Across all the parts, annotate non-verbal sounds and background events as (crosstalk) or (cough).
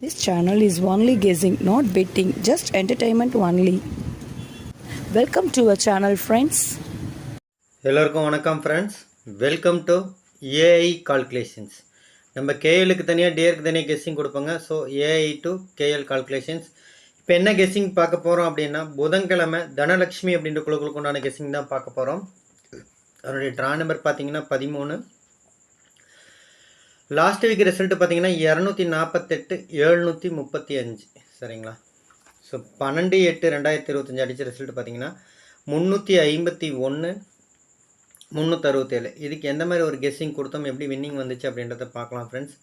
This channel is only guessing, not betting, just entertainment only. Welcome to a channel friends எல்லோருக்கும் வணக்கம் friends welcome to AI calculations நம்ம கேஎலுக்கு தனியாக டிஏருக்கு தனியாக கெஸ்ஸிங் கொடுப்பாங்க. So AI to KL calculations இப்போ என்ன கெஸ்ஸிங் பார்க்க போகிறோம் அப்படின்னா புதன்கிழமை தனலட்சுமி அப்படின்ற குழுக்களுக்கு உண்டான கெஸ்ஸிங் தான் பார்க்க போகிறோம் அதனுடைய ட்ரா நம்பர் பார்த்தீங்கன்னா பதிமூணு. லாஸ்ட் வீக் ரிசல்ட் பார்த்தீங்கன்னா இரநூத்தி நாற்பத்தெட்டு எழுநூற்றி முப்பத்தி அஞ்சு. சரிங்களா? ஸோ பன்னெண்டு எட்டு ரெண்டாயிரத்தி இருபத்தஞ்சி அடித்த ரிசல்ட் பார்த்தீங்கன்னா முந்நூற்றி ஐம்பத்தி ஒன்று முந்நூற்றறுபத்தேழு இதுக்கு எந்த மாதிரி ஒரு கெஸ்ஸிங் கொடுத்தோம் எப்படி வின்னிங் வந்துச்சு அப்படின்றத பார்க்கலாம் ஃப்ரெண்ட்ஸ்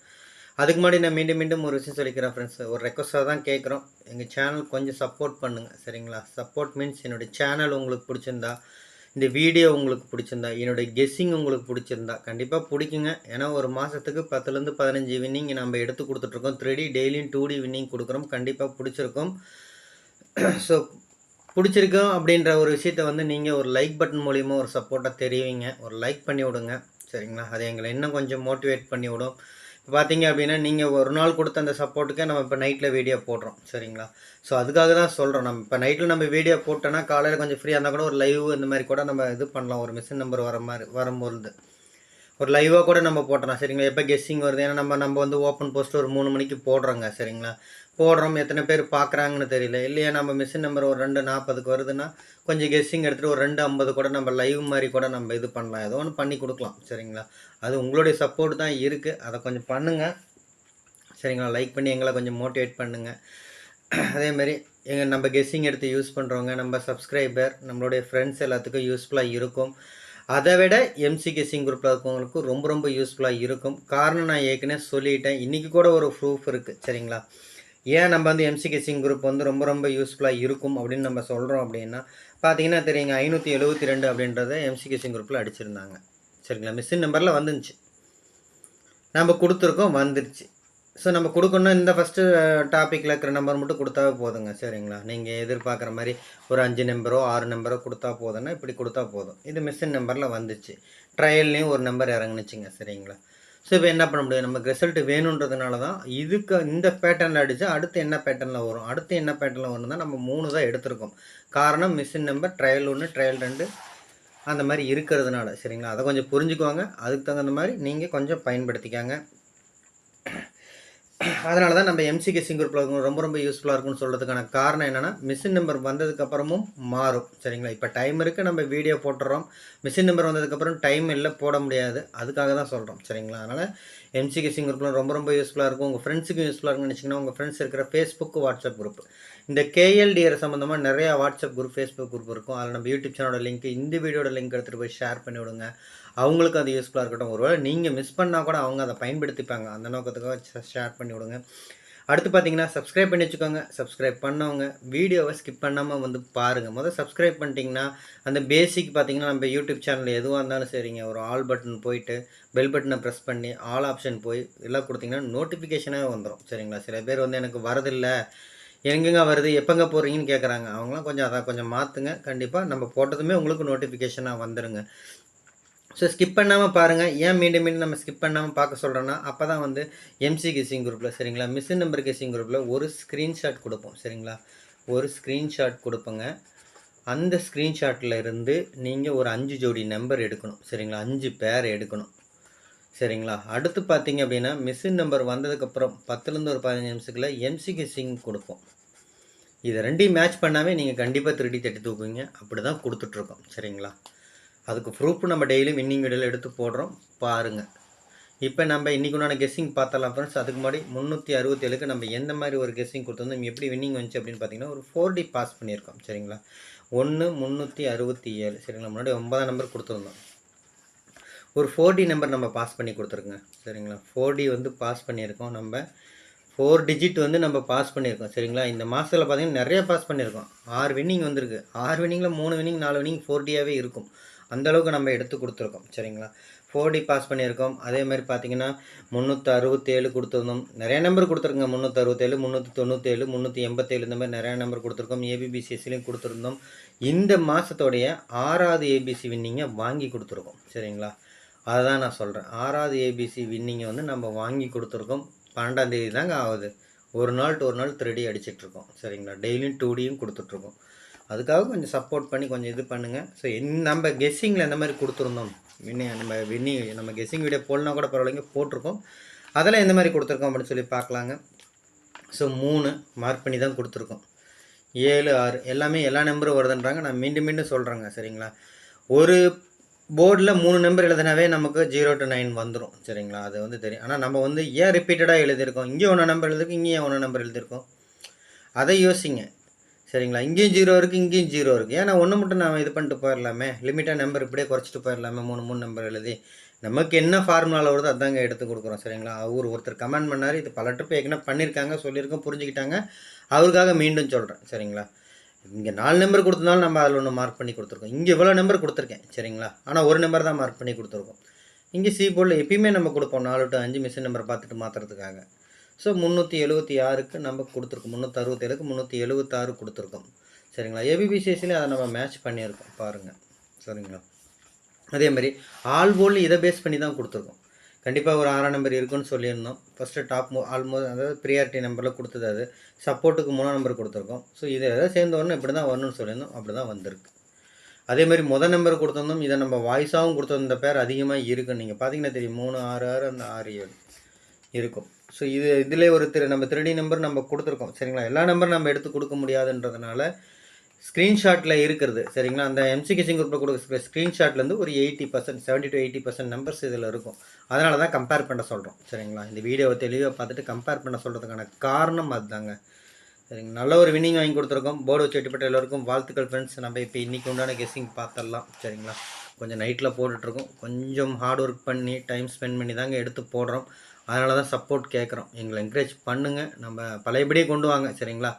அதுக்கு முன்னாடி நான் மீண்டும் மீண்டும் ஒரு விஷயம் சொல்லிக்கிறேன் ஃப்ரெண்ட்ஸ் ஒரு ரெக்வஸ்ட்டாக தான் கேட்குறோம். எங்கள் சேனல் கொஞ்சம் சப்போர்ட் பண்ணுங்கள் சரிங்களா? சப்போர்ட் மீன்ஸ் என்னுடைய சேனல் உங்களுக்கு பிடிச்சிருந்தா இந்த வீடியோ உங்களுக்கு பிடிச்சிருந்தா என்னுடைய கெஸ்ஸிங் உங்களுக்கு பிடிச்சிருந்தா கண்டிப்பாக பிடிக்குங்க. ஏன்னா ஒரு மாதத்துக்கு பத்துலேருந்து பதினஞ்சு வின்னிங் நம்ம எடுத்து கொடுத்துட்ருக்கோம். த்ரீ டி டெய்லியும் டூ டி வின்னிங் கொடுக்குறோம். கண்டிப்பாக பிடிச்சிருக்கும். (clears throat) ஸோ பிடிச்சிருக்கோம் அப்படின்ற ஒரு விஷயத்த வந்து நீங்கள் ஒரு லைக் பட்டன் மூலிமா ஒரு சப்போர்ட்டாக தெரிவிங்க. ஒரு லைக் பண்ணி விடுங்க. சரிங்களா? அது எங்களை இன்னும் கொஞ்சம் மோட்டிவேட் பண்ணி விடும். பார்த்தீங்க அப்படின்னா நீங்கள் ஒரு நாள் கொடுத்த அந்த சப்போர்ட்டுக்கு நம்ம இப்போ நைட்டில் வீடியோ போடுறோம். சரிங்களா? ஸோ அதுக்காக தான் சொல்கிறோம் நம்ம இப்போ நைட்டில் நம்ம வீடியோ போட்டோன்னா காலையில் கொஞ்சம் ஃப்ரீயாக இருந்தால் கூட ஒரு லைவ் இந்த மாதிரி கூட நம்ம இது பண்ணலாம். ஒரு மிஷின் நம்பர் வர மாதிரி வரும்பொழுது ஒரு லைவாக கூட நம்ம போட்டலாம் சரிங்களா? எப்போ கெஸ்ஸிங் வருது? ஏன்னா நம்ம நம்ம வந்து ஓப்பன் போஸ்ட் ஒரு மூணு மணிக்கு போடுறோங்க சரிங்களா? போடுறோம் எத்தனை பேர் பார்க்குறாங்கன்னு தெரியல. இல்லையா நம்ம மிஷின் நம்பர் ஒரு ரெண்டு நாற்பதுக்கு வருதுன்னா கொஞ்சம் கெஸ்ஸிங் எடுத்துகிட்டு ஒரு ரெண்டு ஐம்பது கூட நம்ம லைவ் மாதிரி கூட நம்ம இது பண்ணலாம். ஏதோ ஒன்று பண்ணி கொடுக்கலாம் சரிங்களா? அது உங்களுடைய சப்போர்ட் தான் இருக்குது அதை கொஞ்சம் பண்ணுங்கள் சரிங்களா? லைக் பண்ணி எங்களை கொஞ்சம் மோட்டிவேட் பண்ணுங்கள் அதேமாரி எங்கள் நம்ம கெஸ்ஸிங் எடுத்து யூஸ் பண்ணுறவங்க நம்ம சப்ஸ்கிரைபர் நம்மளுடைய ஃப்ரெண்ட்ஸ் எல்லாத்துக்கும் யூஸ்ஃபுல்லாக இருக்கும். அதை விட எம்சிகேசிங் குரூப்பில் இருக்கவங்களுக்கு ரொம்ப ரொம்ப யூஸ்ஃபுல்லாக இருக்கும். காரணம் நான் ஏற்கனவே சொல்லிட்டேன். இன்றைக்கி கூட ஒரு ப்ரூஃப் இருக்குது சரிங்களா? ஏன் நம்ம வந்து எம்சிகேசிங் குரூப் வந்து ரொம்ப ரொம்ப யூஸ்ஃபுல்லாக இருக்கும் அப்படின்னு நம்ம சொல்கிறோம் அப்படின்னா பார்த்தீங்கன்னா தெரியுங்க ஐநூற்றி எழுபத்தி ரெண்டு அப்படின்றத எம்சிகேசிங் குரூப்பில் அடிச்சிருந்தாங்க. சரிங்களா? மிஷின் நம்பரில் வந்துருந்துச்சு நம்ம கொடுத்துருக்கோம் வந்துருச்சு. ஸோ நம்ம கொடுக்கணும் இந்த ஃபஸ்ட்டு டாப்பிக்கில் இருக்கிற நம்பர் மட்டும் கொடுத்தாவே போதுங்க சரிங்களா? நீங்கள் எதிர்பார்க்குற மாதிரி ஒரு அஞ்சு நம்பரோ ஆறு நம்பரோ கொடுத்தா போதும்னா இப்படி கொடுத்தா போதும். இது மிஸ்ஸின் நம்பரில் வந்துச்சு. ட்ரையல்லையும் ஒரு நம்பர் இறங்குனுச்சுங்க சரிங்களா? ஸோ இப்போ என்ன பண்ண முடியும்? நமக்கு ரிசல்ட் வேணுன்றதுனால தான் இதுக்கு இந்த பேட்டர்னில் அடித்தா அடுத்து என்ன பேட்டர்னில் வரும்? அடுத்து என்ன பேட்டர்னில் வரும் தான் நம்ம மூணு தான் எடுத்திருக்கோம். காரணம் மிஸ்ஸின் நம்பர் ட்ரையல் ஒன்று ட்ரையல் ரெண்டு அந்த மாதிரி இருக்கிறதுனால சரிங்களா? அதை கொஞ்சம் புரிஞ்சுக்குவாங்க. அதுக்கு தகுந்த மாதிரி நீங்கள் கொஞ்சம் பயன்படுத்திக்காங்க. அதனால தான் நம்ம எம்சிகே சிங்கிள் குரூப்பில் ரொம்ப ரொம்ப யூஸ்ஃபுல்லாக இருக்கும்னு சொல்கிறதுக்கான காரணம் என்னென்னா மிஷின் நம்பர் வந்ததுக்கப்புறமும் மாறும். சரிங்களா? இப்போ டைம் இருக்குது நம்ம வீடியோ போட்டுறோம். மிஷின் நம்பர் வந்ததுக்கப்புறம் டைம் இல்லை போட முடியாது. அதுக்காக தான் சொல்கிறோம் சரிங்களா? அதனால் எம்சிகே சிங் குரூப்பில் ரொம்ப ரொம்ப யூஸ்ஃபுல்லாக இருக்கும். உங்கள் ஃப்ரெண்ட்ஸுக்கும் யூஸ்ஃபுல்லாக இருக்குன்னு நினச்சிங்கன்னா உங்கள் ஃப்ரெண்ட்ஸ் இருக்கிற ஃபேஸ்புக் வாட்ஸ்அப் குரூப் இந்த கேஎல்டிஆர் சம்மந்தமாக நிறையா வாட்ஸ்அப் குரூப் ஃபேஸ்புக் குரூப் இருக்கும். அதில் நம்ம யூடியூப் சேனலோட லிங்க் இந்த வீடியோட லிங்க் எடுத்துகிட்டு போய் ஷேர் பண்ணி விடுங்க. அவங்களுக்கு அது யூஸ்ஃபுல்லாக இருக்கட்டும். ஒருவேளை நீங்கள் மிஸ் பண்ணால் கூட அவங்க அதை பயன்படுத்திப்பாங்க. அந்த நோக்கத்துக்காக ஷேர் பண்ணி விடுங்க. அடுத்து பார்த்தீங்கன்னா சப்ஸ்கிரைப் பண்ணி வச்சுக்கோங்க. சப்ஸ்கிரைப் பண்ணவங்க வீடியோவை ஸ்கிப் பண்ணாமல் வந்து பாருங்கள் முதல் சப்ஸ்கிரைப் பண்ணிட்டீங்கன்னா அந்த பேசிக் பார்த்தீங்கன்னா நம்ம யூடியூப் சேனல் எதுவாக இருந்தாலும் சரிங்க. ஒரு ஆல் பட்டன் போயிட்டு பெல் பட்டனை ப்ரெஸ் பண்ணி ஆல் ஆப்ஷன் போய் எல்லாம் கொடுத்தீங்கன்னா நோட்டிஃபிகேஷனாக வந்துடும் சரிங்களா? சில பேர் வந்து எனக்கு வரதில்லை. எங்கெங்க வருது? எப்போங்க போகிறீங்கன்னு கேட்குறாங்க அவங்களாம் கொஞ்சம் அதை கொஞ்சம் மாற்றுங்க கண்டிப்பாக நம்ம போட்டதுமே உங்களுக்கு நோட்டிஃபிகேஷனாக வந்துடுங்க ஸோ ஸ்கிப் பண்ணாமல் பாருங்கள் ஏன் மீண்டும் மீண்டும் நம்ம ஸ்கிப் பண்ணாமல் பார்க்க சொல்கிறோன்னா அப்போ தான் வந்து எம்சி கெஸிங் குரூப்பில் சரிங்களா? மிஸ்ஸின் நம்பர் கெஸிங் குரூப்பில் ஒரு ஸ்க்ரீன்ஷாட் கொடுப்போம் சரிங்களா? ஒரு ஸ்க்ரீன்ஷாட் கொடுப்போங்க. அந்த ஸ்க்ரீன்ஷாட்டில் இருந்து நீங்கள் ஒரு அஞ்சு ஜோடி நம்பர் எடுக்கணும் சரிங்களா? அஞ்சு பேர் எடுக்கணும் சரிங்களா? அடுத்து பார்த்தீங்க அப்படின்னா மிஸ்ஸின் நம்பர் வந்ததுக்கப்புறம் பத்துலேருந்து ஒரு பதினஞ்சு நிமிஷத்துக்குள்ள எம்சி கெஸிங் கொடுப்போம். இதை ரெண்டையும் மேட்ச் பண்ணாவே நீங்கள் கண்டிப்பாக திருடி தட்டி தூக்குவீங்க. அப்படி தான் கொடுத்துட்ருக்கோம் சரிங்களா? அதுக்கு ப்ரூஃப் நம்ம டெய்லியும் வின்னிங் வீடியோவில் எடுத்து போடுறோம். பாருங்கள் இப்போ நம்ம இன்றைக்கி உண்டான கெஸ்ஸிங் பார்த்தலாம் ஃப்ரெண்ட்ஸ் அதுக்கு முன்னாடி முந்நூற்றி அறுபத்தேழுக்கு நம்ம எந்த மாதிரி ஒரு கெஸ்ஸிங் கொடுத்துருந்தோம் எப்படி வின்னிங் வந்துச்சு அப்படின்னு பார்த்தீங்கன்னா ஒரு ஃபோர் டி பாஸ் பண்ணியிருக்கோம். சரிங்களா? ஒன்று முந்நூற்றி அறுபத்தி ஏழு சரிங்களா? முன்னாடி ஒன்பதாம் நம்பர் கொடுத்துருந்தோம். ஒரு ஃபோர் டி நம்பர் நம்ம பாஸ் பண்ணி கொடுத்துருங்க சரிங்களா? ஃபோர் டி வந்து பாஸ் பண்ணியிருக்கோம். நம்ம ஃபோர் டிஜிட் வந்து நம்ம பாஸ் பண்ணியிருக்கோம். சரிங்களா? இந்த மாதத்தில் பார்த்தீங்கன்னா நிறைய பாஸ் பண்ணியிருக்கோம். ஆறு வின்னிங் வந்திருக்கு. ஆறு வின்னிங்கில் மூணு வின்னிங் நாலு வின்னிங் ஃபோர் டியாகவே இருக்கும். அந்தளவுக்கு நம்ம எடுத்து கொடுத்துருக்கோம். சரிங்களா? ஃபோர் டி பாஸ் பண்ணியிருக்கோம். அதேமாதிரி பார்த்தீங்கன்னா முந்நூற்றி அறுபத்தேழு கொடுத்துருந்தோம். நிறைய நம்பர் கொடுத்துருங்க முந்நூற்றி அறுபத்தேழு முந்நூற்றி தொண்ணூற்றேழு முந்நூற்றி எண்பத்தேழு இந்த மாதிரி நிறைய நம்பர் கொடுத்துருக்கோம். ஏபிபிசிஎஸ்லையும் கொடுத்துருந்தோம். இந்த மாதத்தோடைய ஆறாவது ஏபிசி வின்னிங்கை வாங்கி கொடுத்துருக்கோம். சரிங்களா? அதை தான் நான் சொல்கிறேன் ஆறாவது ஏபிசி வின்னிங்கை வந்து நம்ம வாங்கி கொடுத்துருக்கோம். பன்னெண்டாம் தேதி தாங்க ஆகுது. ஒரு நாள் டு ஒரு நாள் த்ரீ டி அடிச்சிட்ருக்கோம் சரிங்களா? டெய்லியும் டூ டியும் கொடுத்துட்ருக்கோம் அதுக்காக கொஞ்சம் சப்போர்ட் பண்ணி கொஞ்சம் இது பண்ணுங்கள் ஸோ நம்ம கெஸ்ஸிங்கில் எந்த மாதிரி கொடுத்துருந்தோம்? வின்னி நம்ம வின்னி நம்ம கெஸ்ஸிங் வீடியோ போடலாம் கூட பரவாயில்லைங்க போட்டிருக்கோம். அதெல்லாம் எந்த மாதிரி கொடுத்துருக்கோம் அப்படின்னு சொல்லி பார்க்கலாங்க. ஸோ மூணு மார்க் பண்ணி தான் கொடுத்துருக்கோம். ஏழு ஆறு எல்லாமே எல்லா நம்பரும் வருதுன்றாங்க. நான் மீண்டும் மீண்டும் சொல்கிறேங்க சரிங்களா? ஒரு போர்டில் மூணு நம்பர் எழுதினாவே நமக்கு ஜீரோ டு நைன் வந்துடும் சரிங்களா? அது வந்து தெரியும். ஆனால் நம்ம வந்து ஏன் ரிப்பீட்டடாக எழுதியிருக்கோம்? இங்கே ஒன்று நம்பர் எழுதிருக்கோம் இங்கேயும் ஒன்று நம்பர் எழுதியிருக்கோம். அதை யோசிங்க. சரிங்களா? இங்கேயும் ஜீரோ இருக்குது இங்கேயும் ஜீரோ இருக்குது ஏன்னா ஒன்று மட்டும் நம்ம இது பண்ணிட்டு போயிடலாமே லிமிட்டாக நம்பர் இப்படியே குறைச்சிட்டு போயிடலாமே மூணு மூணு நம்பர் எழுதி. நமக்கு என்ன ஃபார்முலாவில் வருதோ அதாங்க எடுத்து கொடுக்குறோம் சரிங்களா? அவர் ஒருத்தர் கமெண்ட் பண்ணார் இது பல ட்ரிப் ஏற்கனவே பண்ணியிருக்காங்க சொல்லியிருக்கோம் புரிஞ்சுக்கிட்டாங்க. அவருக்காக மீண்டும் சொல்கிறேன் சரிங்களா? இங்கே நாலு நம்பர் கொடுத்தனாலும் நம்ம அதில் ஒன்று மார்க் பண்ணி கொடுத்துருக்கோம். இங்கே இவ்வளோ நம்பர் கொடுத்துருக்கேன் சரிங்களா? ஆனால் ஒரு நம்பர் தான் மார்க் பண்ணி கொடுத்துருக்கோம். இங்கே சி போர்டில் எப்பயுமே நம்ம கொடுப்போம் நாலு டு அஞ்சு மிஷின் நம்பர் பார்த்துட்டு மாற்றுறதுக்காக ஸோ முந்நூற்றி எழுபத்தி ஆறுக்கு நம்ம கொடுத்துருக்கோம். முந்நூற்றி அறுபத்தேழுக்கு முந்நூற்றி எழுபத்தாறு கொடுத்துருக்கோம். சரிங்களா? ஏபிபிசிஎஸ்சியில் அதை நம்ம மேட்ச் பண்ணியிருக்கோம். பாருங்கள் சரிங்களா? அதே மாதிரி ஆல் போல் இதை பேஸ் பண்ணி தான் கொடுத்துருக்கோம். கண்டிப்பாக ஒரு ஆறாம் நம்பர் இருக்குன்னு சொல்லியிருந்தோம். ஃபஸ்ட்டு டாப் ஆல்மோஸ்ட் அதாவது ப்ரியாரிட்டி நம்பரில் கொடுத்தது அது. சப்போர்ட்டுக்கு மூணாம் நம்பர் கொடுத்துருக்கோம். ஸோ இதை எதாவது சேர்ந்து வரணும் இப்படி தான் வரணும்னு சொல்லியிருந்தோம். அப்படி தான் வந்திருக்கு. அதே மாதிரி முதல் நம்பர் கொடுத்துருந்தோம். இதை நம்ம வாய்ஸாகவும் கொடுத்துருந்த பேர் அதிகமாக இருக்குன்னு நீங்கள் பார்த்தீங்கன்னா தெரியும். மூணு ஆறு ஆறு அந்த ஆறு ஏழு இருக்கும். ஸோ இது இதிலே ஒரு திரு நம்ம திருடி நம்பர் நம்ம கொடுத்துருக்கோம் சரிங்களா? எல்லா நம்பரும் நம்ம எடுத்து கொடுக்க முடியாதுன்றதுனால ஸ்க்ரீன்ஷாட்டில் இருக்கிறது சரிங்களா? அந்த எம்சிகேசிங் குரூப்பில் கொடுக்குற ஸ்க்ரீன்ஷாட்லேருந்து ஒரு eighty percent seventy to eighty percent numbers இதில் இருக்கும். அதனால தான் கம்பேர் பண்ண சொல்கிறோம் சரிங்களா? இந்த வீடியோவை தெளிவாக பார்த்துட்டு கம்பேர் பண்ண சொல்கிறதுக்கான காரணம் அதுதாங்க சரிங்க? நல்ல ஒரு வினிங் வாங்கி கொடுத்துருக்கோம். போர்டு வச்சு வெட்டிப்பட்ட எல்லோருக்கும் வாழ்த்துக்கள் ஃப்ரெண்ட்ஸ் நம்ம இப்போ இன்றைக்கி உண்டான கெஸ்ஸிங் பார்த்துடலாம் சரிங்களா? கொஞ்சம் நைட்டில் போட்டுட்ருக்கோம் கொஞ்சம் ஹார்ட் ஒர்க் பண்ணி டைம் ஸ்பெண்ட் பண்ணி தாங்க எடுத்து போடுறோம். அதனால தான் சப்போர்ட் கேட்குறோம் எங்களை என்கரேஜ் பண்ணுங்கள் நம்ம பழையபடியே கொண்டு வாங்க சரிங்களா?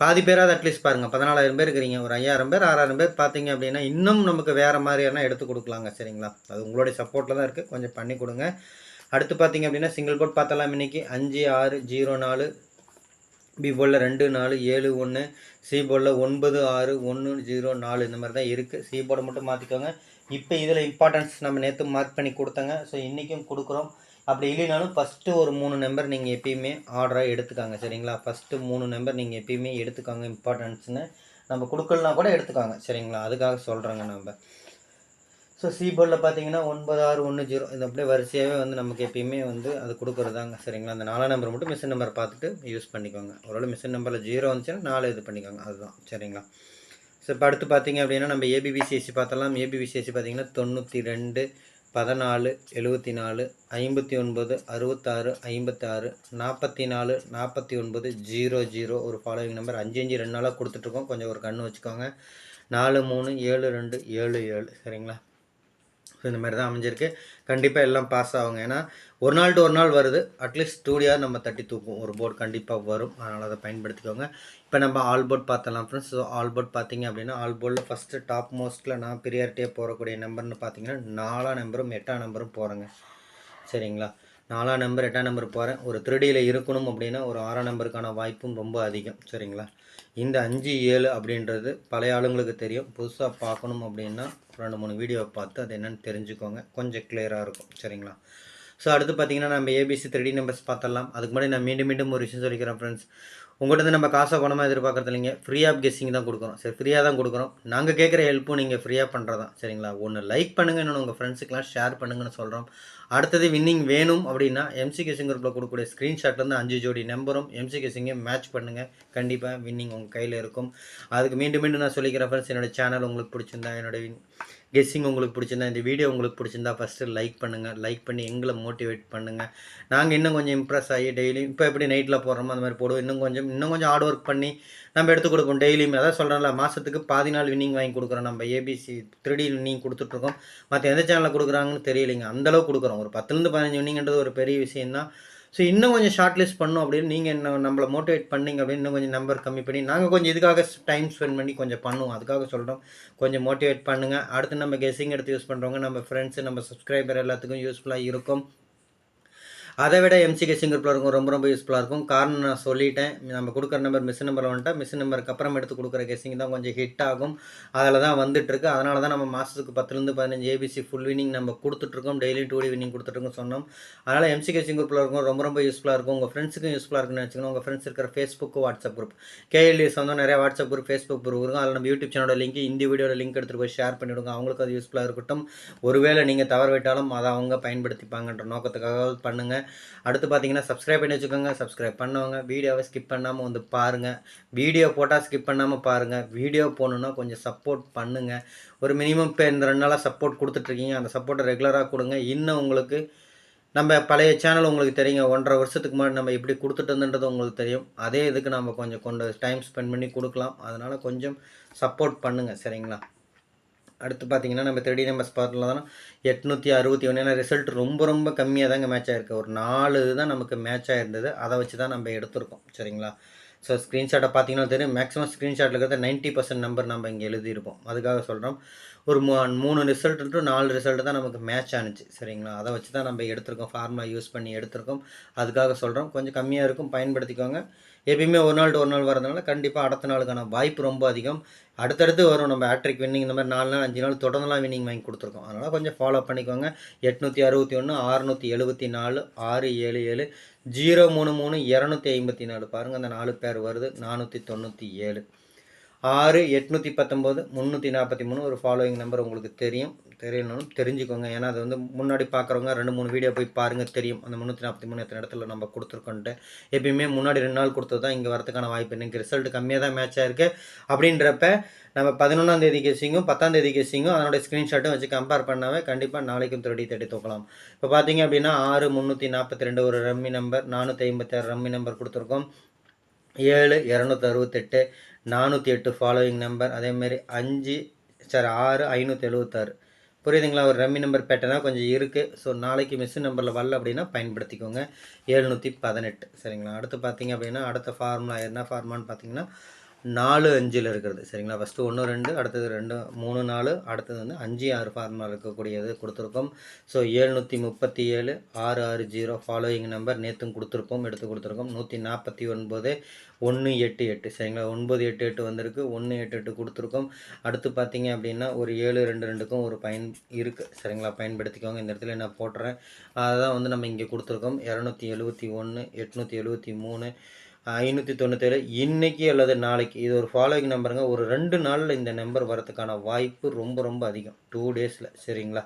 பாதி பேராவது அட்லீஸ்ட் பாருங்கள் பதினாலாயிரம் பேர் இருக்கிறீங்க. ஒரு ஐயாயிரம் பேர் ஆறாயிரம் பேர் பார்த்தீங்க அப்படின்னா இன்னும் நமக்கு வேறு மாதிரியான எடுத்து கொடுக்கலாங்க சரிங்களா? அது உங்களுடைய சப்போர்ட்டில் தான் இருக்குது கொஞ்சம் பண்ணி கொடுங்க. அடுத்து பார்த்தீங்க அப்படின்னா சிங்கிள் போர்ட் பார்த்தலாம் இன்றைக்கி அஞ்சு ஆறு ஜீரோ நாலு பி போலில் ரெண்டு நாலு ஏழு ஒன்று சி போலில் ஒன்பது ஆறு ஒன்று ஜீரோ நாலு இந்த மாதிரி தான் இருக்குது சி போர்டை மட்டும் மாற்றிக்கோங்க இப்போ இதில் இம்பார்ட்டன்ஸ் நம்ம நேற்று மார்க் பண்ணி கொடுத்தங்க. ஸோ இன்றைக்கும் கொடுக்குறோம். அப்படி இல்லைனாலும் ஃபஸ்ட்டு ஒரு மூணு நம்பர் நீங்கள் எப்பயுமே ஆர்டராக எடுத்துக்காங்க சரிங்களா? ஃபஸ்ட்டு மூணு நம்பர் நீங்கள் எப்பயுமே எடுத்துக்காங்க இம்பார்ட்டன்ஸ்னு நம்ம கொடுக்கலனா கூட எடுத்துக்காங்க சரிங்களா? அதுக்காக சொல்கிறேங்க நம்ம ஸோ சி போர்டில் பார்த்தீங்கன்னா ஒன்பது ஆறு ஒன்று ஜீரோ. இது அப்படியே வரிசையாகவே வந்து நமக்கு எப்பயுமே வந்து அது கொடுக்குறதாங்க சரிங்களா? அந்த நாலாம் நம்பர் மட்டும் மிஷின் நம்பர் பார்த்துட்டு யூஸ் பண்ணிக்கோங்க. ஒருவேளை மிஷின் நம்பரில் ஜீரோ வந்துச்சுன்னா நாலு இது பண்ணிக்கோங்க அதுதான் சரிங்களா? ஸோ இப்போ அடுத்து பார்த்தீங்க அப்படின்னா நம்ம ஏபிபிசிஎஸ்சி பார்த்தலாம் ஏபிபிசிஎஸ்சி பார்த்தீங்கன்னா தொண்ணூற்றி ரெண்டு பதினாலு எழுபத்தி நாலு ஐம்பத்தி ஒன்பது அறுபத்தாறு ஐம்பத்தாறு நாற்பத்தி நாலு நாற்பத்தி ஒன்பது ஜீரோ ஜீரோ. ஒரு ஃபாலோவிங் நம்பர் அஞ்சு அஞ்சு ரெண்டு நாளாக கொடுத்துட்ருக்கோம் கொஞ்சம் ஒரு கண்ணு வச்சுக்கோங்க. நாலு மூணு ஏழு ரெண்டு ஏழு ஏழு. சரிங்களா? ஸோ இந்த மாதிரி தான் அமைஞ்சிருக்கு. கண்டிப்பாக எல்லாம் பாஸ் ஆகுங்க. ஏன்னா ஒரு நாள் டு ஒரு நாள் வருது. அட்லீஸ்ட் ஸ்டூடியாக நம்ம தட்டி தூக்கும் ஒரு போர்டு கண்டிப்பாக வரும். அதனால் அதை பயன்படுத்திக்கோங்க. இப்போ நம்ம ஆல் போர்ட் பார்த்தலாம் ஃப்ரெண்ட்ஸ் ஸோ ஆல் போர்ட் பார்த்தீங்க அப்படின்னா ஆல் போர்டில் ஃபஸ்ட்டு டாப் மோஸ்ட்டில் நான் பிரியாரிட்டியாக போகக்கூடிய நம்பர்னு பார்த்தீங்கன்னா நாலாம் நம்பரும் எட்டாம் நம்பரும் போகிறேங்க சரிங்களா? நாலாம் நம்பர் எட்டாம் நம்பர் போகிறேன் ஒரு திருடியில் இருக்கணும் அப்படின்னா ஒரு ஆறாம் நம்பருக்கான வாய்ப்பும் ரொம்ப அதிகம். சரிங்களா? இந்த அஞ்சு ஏழு அப்படின்றது பழைய ஆளுங்களுக்கு தெரியும். புதுசாக பார்க்கணும் அப்படின்னா ரெண்டு மூணு வீடியோவை பார்த்து அது என்னென்னு தெரிஞ்சுக்கோங்க. கொஞ்சம் கிளியராக இருக்கும். சரிங்களா? ஸோ அடுத்து பார்த்தீங்கன்னா நம்ம ஏபிசி த்ரீ நம்பர்ஸ் பார்த்தலாம் அதுக்கு முன்னாடி நான் மீண்டும் மீண்டும் ஒரு விஷயம் சொல்லிக்கிறேன் ஃப்ரெண்ட்ஸ் உங்கள்கிட்ட இருந்து நம்ம காசை பணமாக எதிர்பார்க்கறது இல்லைங்க. ஃப்ரீ ஆஃப் கெஸ்ஸிங் தான் கொடுக்குறோம் சரி ஃப்ரீயாக தான் கொடுக்குறோம் நாங்கள் கேட்குற ஹெல்ப்பும் நீங்கள் ஃப்ரீயாக பண்ணுறதான் சரிங்களா? ஒன்று லைக் பண்ணுங்க இன்னொன்று உங்கள் ஃப்ரெண்ட்ஸுக்கெலாம் ஷேர் பண்ணுங்கன்னு சொல்கிறோம் அடுத்தது வின்னிங் வேணும் அப்படின்னா எம்சி கெஸ்ஸிங் குரூப்பில் கொடுக்கக்கூடிய ஸ்க்ரீன்ஷாட்லேருந்து அஞ்சு ஜோடி நம்பரும் எம்சி கெஸிங்கை மேட்ச் பண்ணுங்கள் கண்டிப்பாக வின்னிங் உங்கள் கையில் இருக்கும். அதுக்கு மீண்டும் மீண்டும் நான் சொல்லிக்கிறேன் ஃப்ரெண்ட்ஸ் என்னோட சேனல் உங்களுக்கு பிடிச்சிருந்தா என்னோட கெஸ்ஸிங் உங்களுக்கு பிடிச்சிருந்தா இந்த வீடியோ உங்களுக்கு பிடிச்சிருந்தா ஃபஸ்ட்டு லைக் பண்ணுங்கள் லைக் பண்ணி எங்களை மோட்டிவேட் பண்ணுங்கள் நாங்கள் இன்னும் கொஞ்சம் இம்ப்ரெஸ் ஆகி டெய்லியும் இப்போ எப்படி நைட்டில் போடுறோமோ அந்த மாதிரி போடுவோம். இன்னும் கொஞ்சம் இன்னும் கொஞ்சம் ஹார்ட் ஒர்க் பண்ணி நம்ம எடுத்து கொடுப்போம் டெய்லியுமே அதான் சொல்கிறேன்ல மாதத்துக்கு பாதி நாள் வின்னிங் வாங்கி கொடுக்குறோம் நம்ம. ஏபிசி த்ரீடி வின்னிங் கொடுத்துட்ருக்கோம் மற்ற எந்த சேனலில் கொடுக்குறாங்கன்னு தெரியலைங்க. அந்தளவு கொடுக்குறோம். ஒரு பத்துலேருந்து பதினஞ்சு வின்னிங்கிறது ஒரு பெரிய விஷயம் தான் ஸோ இன்னும் கொஞ்சம் ஷார்ட் லிஸ்ட் பண்ணும் அப்படின்னு நீங்கள் என்ன நம்மளை மோட்டிவேட் பண்ணிங்க அப்படின்னு இன்னும் கொஞ்சம் நம்பர் கம்மி பண்ணி நாங்கள் கொஞ்சம் இதுக்காக டைம் ஸ்பெண்ட் பண்ணி கொஞ்சம் பண்ணுவோம். அதுக்காக சொல்கிறோம் கொஞ்சம் மோட்டிவேட் பண்ணுங்கள் அடுத்து நம்ம கெஸிங் எடுத்து யூஸ் பண்ணுறவங்க நம்ம ஃப்ரெண்ட்ஸு நம்ம சப்ஸ்கிரைபர் எல்லாத்துக்கும் யூஸ்ஃபுல்லாக இருக்கும். அதை விட எம்சிகே சிங்கர் இருக்கும் ரொம்ப ரொம்ப யூஸ்ஃபுல்லாக இருக்கும். காரணம் நான் சொல்லிட்டேன். நம்ம கொடுக்குற நம்பர் மிஸ் நம்பர் வந்துட்டால் மிஸ் நம்பருக்கு அப்புறம் எடுத்து கொடுக்குற கெஸ்ஸிங் தான் கொஞ்சம் ஹிட் ஆகும். அதில் தான் வந்துட்டுருக்கு அதனால தான் நம்ம மாதத்துக்கு பத்துலேருந்து பதினஞ்சு ஏபிசி ஃபுல் வினிங் நம்ம கொடுத்துட்ருக்கோம் டெய்லி டூ டி வினிங் கொடுத்துட்ருக்கோம் சொன்னோம். அதனால் எம்சிகே சிங்கர் இருக்கும். ரொம்ப ரொம்ப யூஸ்ஃபுல்லாக இருக்கும். உங்கள் ஃப்ரெண்ட்ஸுக்கும் யூஸ்ஃபுல்லாக இருக்குன்னு வச்சுக்கணும் உங்கள் ஃப்ரெண்ட்ஸ் இருக்கிற ஃபேஸ்புக்கு வாட்ஸ்அப் குரூப் கேஎல்இஸ் வந்து நிறைய வாட்ஸ்அப் குரூப் ஃபேஸ்புக் குரூப் இருக்கும். அதில் நம்ம யூடியூப் சேனலோட லிங்க் இந்த வீடியோட லிங்க் எடுத்துகிட்டு போய் ஷேர் பண்ணிவிடுங்க. அவங்களுக்கு அது யூஸ்ஃபுல்லாக இருக்கட்டும். ஒருவேளை நீங்கள் தவற விட்டாலும் அதை அவங்க பயன்படுத்திப்பாங்கன்ற நோக்கத்துக்காக பண்ணுங்கள் அடுத்து பார்த்தீங்கன்னா சப்ஸ்கிரைப் பண்ணி வச்சுக்கோங்க சப்ஸ்கிரைப் பண்ணவங்க. வீடியோவை ஸ்கிப் பண்ணாமல் வந்து பாருங்கள் வீடியோ போட்டால் ஸ்கிப் பண்ணாமல் பாருங்கள் வீடியோ போகணுன்னா கொஞ்சம் சப்போர்ட் பண்ணுங்கள் ஒரு மினிமம் இப்போ இந்த ரெண்டு நாளாக சப்போர்ட் கொடுத்துட்ருக்கீங்க அந்த சப்போர்ட்டை ரெகுலராக கொடுங்க. இன்னும் உங்களுக்கு நம்ம பழைய சேனல் உங்களுக்கு தெரியுங்க. ஒன்றரை வருஷத்துக்கு முன்னாடி நம்ம எப்படி கொடுத்துட்டு உங்களுக்கு தெரியும். அதே இதுக்கு நம்ம கொஞ்சம் கொண்டு டைம் ஸ்பெண்ட் பண்ணி கொடுக்கலாம். அதனால் கொஞ்சம் சப்போர்ட் பண்ணுங்கள் சரிங்களா? அடுத்து பார்த்தீங்கன்னா நம்ம த்ரீ நம்பர்ஸ் பார்த்துல தான் எட்நூற்றி அறுபத்தி ஒன்று ஏன்னா ரிசல்ட் ரொம்ப ரொம்ப கம்மியாக தாங்க மேட்ச் ஆகிருக்கு ஒரு நாலு தான் நமக்கு மேட்ச் ஆகிருந்தது அதை வச்சு தான் நம்ம எடுத்திருக்கோம். சரிங்களா? ஸோ ஸ்க்ரீன்ஷாட்டை பார்த்தீங்கன்னா தெரியும். மேக்ஸிமம் ஸ்க்ரீன்ஷாட்டில் இருக்கிறத நைன்ட்டி பர்சன்ட் நம்பர் நம்ம இங்கே எழுதியிருப்போம் அதுக்காக சொல்கிறோம் ஒரு மூ மூணு ரிசல்ட் டு நாலு ரிசல்ட் தான் நமக்கு மேட்ச் ஆனுச்சு. சரிங்களா? அதை வச்சு தான் நம்ம எடுத்திருக்கோம். ஃபார்முலா யூஸ் பண்ணி எடுத்திருக்கோம். அதுக்காக சொல்கிறோம் கொஞ்சம் கம்மியாக இருக்கும். பயன்படுத்திக்கோங்க. எப்பயுமே ஒரு நாள் ஒரு நாள் வரதுனால கண்டிப்பாக அடுத்த நாளுக்கான வாய்ப்பு ரொம்ப அதிகம். அடுத்தடுத்து வரும். நம்ம ஹேட்ரிக் வின்னிங் இந்த மாதிரி நாலு நாள் அஞ்சு நாள் தொடர்ந்துலாம் வின்னிங் வாங்கி கொடுத்துருக்கோம். அதனால் கொஞ்சம் ஃபாலோ பண்ணிக்கோங்க. எட்நூற்றி அறுபத்தி ஒன்று ஆறுநூற்றி எழுபத்தி நாலு ஆறு ஏழு ஏழு ஜீரோ மூணு மூணு இரநூத்தி ஐம்பத்தி நாலு. பாருங்கள் அந்த நாலு பேர் வருது. நானூற்றி தொண்ணூற்றி ஏழு. ஆறு எட்நூற்றி பத்தொம்போது முந்நூற்றி நாற்பத்தி மூணு ஒரு ஃபாலோயிங் நம்பர் உங்களுக்கு தெரியும். தெரியணும் தெரிஞ்சுக்கோங்க. ஏன்னா அது வந்து முன்னாடி பார்க்குறவங்க ரெண்டு மூணு வீடியோ போய் பாருங்கள் தெரியும். அந்த முந்நூற்றி நாற்பத்தி மூணு எத்தனை இடத்துல நம்ம கொடுத்துருக்கோன்ட்டு. எப்பயுமே முன்னாடி ரெண்டு நாள் கொடுத்தது தான் இங்கே வரதுக்கான வாய்ப்பு இன்றைக்கி ரிசல்ட் கம்மியாக தான் மேட்ச் ஆயிருக்கு. அப்படின்றப்ப நம்ம பதினொன்றாம் தேதி கேசிங்கும் பத்தாம் தேதி கேசிங்கும் அதனோட ஸ்க்ரீன்ஷாட்டும் வச்சு கம்பேர் பண்ணாவே கண்டிப்பாக நாளைக்கும் திருடி தேடி தூக்கலாம். இப்போ பார்த்தீங்க அப்படின்னா ஆறு முந்நூற்றி நாற்பத்தி ரெண்டு ஒரு ரம்மி நம்பர் நானூற்றி ஐம்பத்தாறு ரம்மி நம்பர் கொடுத்துருக்கோம். ஏழு இரநூத்தி அறுபத்தெட்டு நானூற்றி எட்டு ஃபாலோயிங் நம்பர் அதேமாரி அஞ்சு சாரி ஆறு ஐநூற்றி எழுபத்தாறு புரியுதுங்களா? ஒரு ரம்மி நம்பர் பெட்டனா கொஞ்சம் இருக்குது ஸோ நாளைக்கு மிஸ்ஸு நம்பரில் வரல அப்படின்னா பயன்படுத்திக்கோங்க. எழுநூற்றி பதினெட்டு. சரிங்களா? அடுத்து பார்த்தீங்க அப்படின்னா அடுத்த ஃபார்முலா என்ன ஃபார்மான்னு பார்த்தீங்கன்னா நாலு அஞ்சில் இருக்கிறது. சரிங்களா? ஃபஸ்ட்டு ஒன்று ரெண்டு அடுத்தது ரெண்டு மூணு நாலு அடுத்தது வந்து அஞ்சு ஆறு ஃபார்முலா இருக்கக்கூடியது கொடுத்துருக்கோம். ஸோ ஏழ்நூற்றி முப்பத்தி ஏழு ஆறு ஆறு ஜீரோ ஃபாலோயிங் நம்பர் நேற்றும் கொடுத்துருக்கோம் எடுத்து கொடுத்துருக்கோம். நூற்றி நாற்பத்தி ஒன்பது ஒன்று எட்டு எட்டு. சரிங்களா? ஒன்பது எட்டு எட்டு வந்திருக்கு. ஒன்று எட்டு எட்டு கொடுத்துருக்கோம். அடுத்து பார்த்தீங்க அப்படின்னா ஒரு ஏழு ரெண்டு ரெண்டுக்கும் ஒரு பயன் இருக்குது சரிங்களா? பயன்படுத்திக்கோங்க. இந்த இடத்துல நான் போட்டுறேன். அதான் வந்து நம்ம இங்கே கொடுத்துருக்கோம். இரநூத்தி எழுபத்தி ஒன்று எட்நூற்றி எழுபத்தி மூணு ஐநூற்றி தொண்ணூற்றேழு இன்றைக்கி அல்லது நாளைக்கு. இது ஒரு ஃபாலோயிங் நம்பருங்க ஒரு ரெண்டு நாளில் இந்த நம்பர் வரதுக்கான வாய்ப்பு ரொம்ப ரொம்ப அதிகம். டூ டேஸில் சரிங்களா?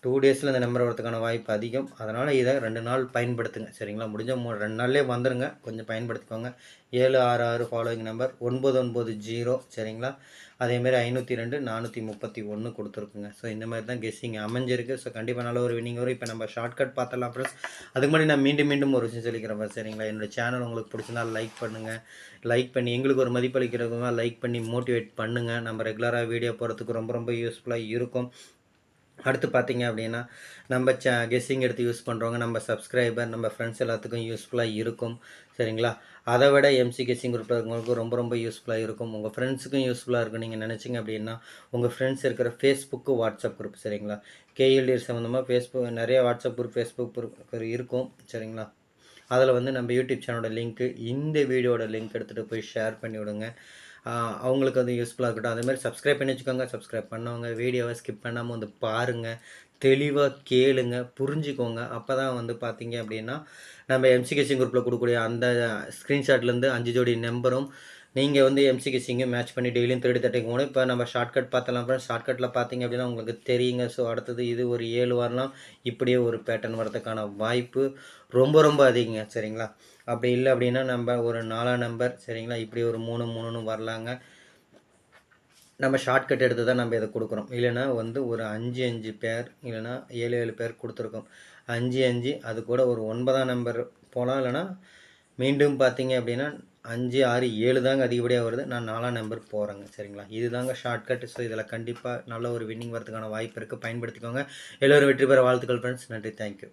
டூ டேஸில் இந்த நம்பர் வரதுக்கான வாய்ப்பு அதிகம். அதனால் இதை ரெண்டு நாள் பயன்படுத்துங்க. சரிங்களா? முடிஞ்ச மூ ரெண்டு நாள்லேயே வந்துடுங்க கொஞ்சம் பயன்படுத்திக்கோங்க. ஏழு ஆறு ஆறு ஃபாலோயிங் நம்பர் ஒன்பது ஒன்பது ஜீரோ சரிங்களா? அதேமாரி ஐநூற்றி ரெண்டு நானூற்றி முப்பத்தி ஒன்று கொடுத்துருக்குங்க. ஸோ இந்த மாதிரி தான் கெஸ்ஸிங் அமைஞ்சிருக்கு. ஸோ கண்டிப்பாக நல்ல ஒரு வினிங் வரும். இப்போ நம்ம ஷார்ட்கட் பார்த்தலாம் ஃப்ரெண்ட்ஸ் அதுக்கு முன்னாடி நான் மீண்டும் மீண்டும் ஒரு விஷயம் சொல்லிக்கிறேன் சரிங்களா? என்னோடய சேனல் உங்களுக்கு பிடிச்சிருந்தா லைக் பண்ணுங்கள் லைக் பண்ணி எங்களுக்கு ஒரு மதிப்பளிக்கிறவங்க லைக் பண்ணி மோட்டிவேட் பண்ணுங்கள் நம்ம ரெகுலராக வீடியோ போகிறதுக்கு ரொம்ப ரொம்ப யூஸ்ஃபுல்லாக இருக்கும். அடுத்து பார்த்தீங்க அப்படின்னா நம்ம சே கெஸ்ஸிங் எடுத்து யூஸ் பண்ணுறவங்க நம்ம சப்ஸ்கிரைபர் நம்ம ஃப்ரெண்ட்ஸ் எல்லாத்துக்கும் யூஸ்ஃபுல்லாக இருக்கும். சரிங்களா? அதை விட எம்சிகேசிங் கெஸ்ஸிங் குரூப்பில் இருக்கவங்களுக்கு ரொம்ப ரொம்ப யூஸ்ஃபுல்லாக இருக்கும். உங்கள் ஃப்ரெண்ட்ஸுக்கும் யூஸ்ஃபுல்லாக இருக்கும். நீங்கள் நினச்சிங்க அப்படின்னா உங்கள் ஃப்ரெண்ட்ஸ் இருக்கிற ஃபேஸ்புக்கு வாட்ஸ்அப் குரூப் சரிங்களா? கேஎல்டி சம்மந்தமாக ஃபேஸ்புக் நிறைய வாட்ஸ்அப் குரூப் ஃபேஸ்புக் குரூப் இருக்கும் சரிங்களா? அதில் வந்து நம்ம யூடியூப் சேனலோட லிங்க்கு இந்த வீடியோட லிங்க் எடுத்துகிட்டு போய் ஷேர் பண்ணி விடுங்க. அவங்களுக்கு அது யூஸ்ஃபுல்லாக இருக்கட்டும். அதேமாதிரி சப்ஸ்கிரைப் பண்ணி வச்சுக்கோங்க. சப்ஸ்கிரைப் பண்ணவங்க வீடியோவை ஸ்கிப் பண்ணாமல் வந்து பாருங்கள் தெளிவாக கேளுங்க. புரிஞ்சுக்கோங்க. அப்போ தான் வந்து பார்த்தீங்க அப்படின்னா நம்ம எம்சிகேசிங் குரூப்பில் கொடுக்கக்கூடிய அந்த ஸ்க்ரீன்ஷாட்லேருந்து அஞ்சு ஜோடி நம்பரும் நீங்கள் வந்து எம்சிகேசிங்கும் மேட்ச் பண்ணி டெய்லியும் தேடி தட்டிங்க போகணும் இப்போ நம்ம ஷார்ட்கட் பார்த்தலாம். அப்புறம் ஷார்ட்கட்டில் பார்த்தீங்க அப்படின்னா உங்களுக்கு தெரியுங்க. ஸோ அடுத்தது இது ஒரு ஏழு வாரம்லாம் இப்படியே ஒரு பேட்டர்ன் வரதுக்கான வாய்ப்பு. ரொம்ப ரொம்ப அதிகங்க சரிங்களா? அப்படி இல்லை அப்படின்னா நம்ம ஒரு நாலாம் நம்பர் சரிங்களா? இப்படி ஒரு மூணு மூணுன்னு வரலாங்க. நம்ம ஷார்ட்கட் எடுத்து தான் நம்ம இதை கொடுக்குறோம். இல்லைன்னா வந்து ஒரு அஞ்சு அஞ்சு பேர் இல்லைன்னா ஏழு ஏழு பேர் கொடுத்துருக்கோம். அஞ்சு அஞ்சு அது கூட ஒரு ஒன்பதாம் நம்பர் போகலாம் இல்லைன்னா மீண்டும் பார்த்தீங்க அப்படின்னா அஞ்சு ஆறு ஏழு தாங்க அதிகப்படியாக வருது. நான் நாலாம் நம்பர் போகிறேங்க சரிங்களா? இது தாங்க ஷார்ட்கட் ஸோ இதில் கண்டிப்பாக நல்ல ஒரு வின்னிங் வரதுக்கான வாய்ப்பு இருக்குது பயன்படுத்திக்கோங்க. எல்லோரும் வெற்றி பெற வாழ்த்துக்கள் ஃப்ரெண்ட்ஸ் நன்றி. தேங்க்யூ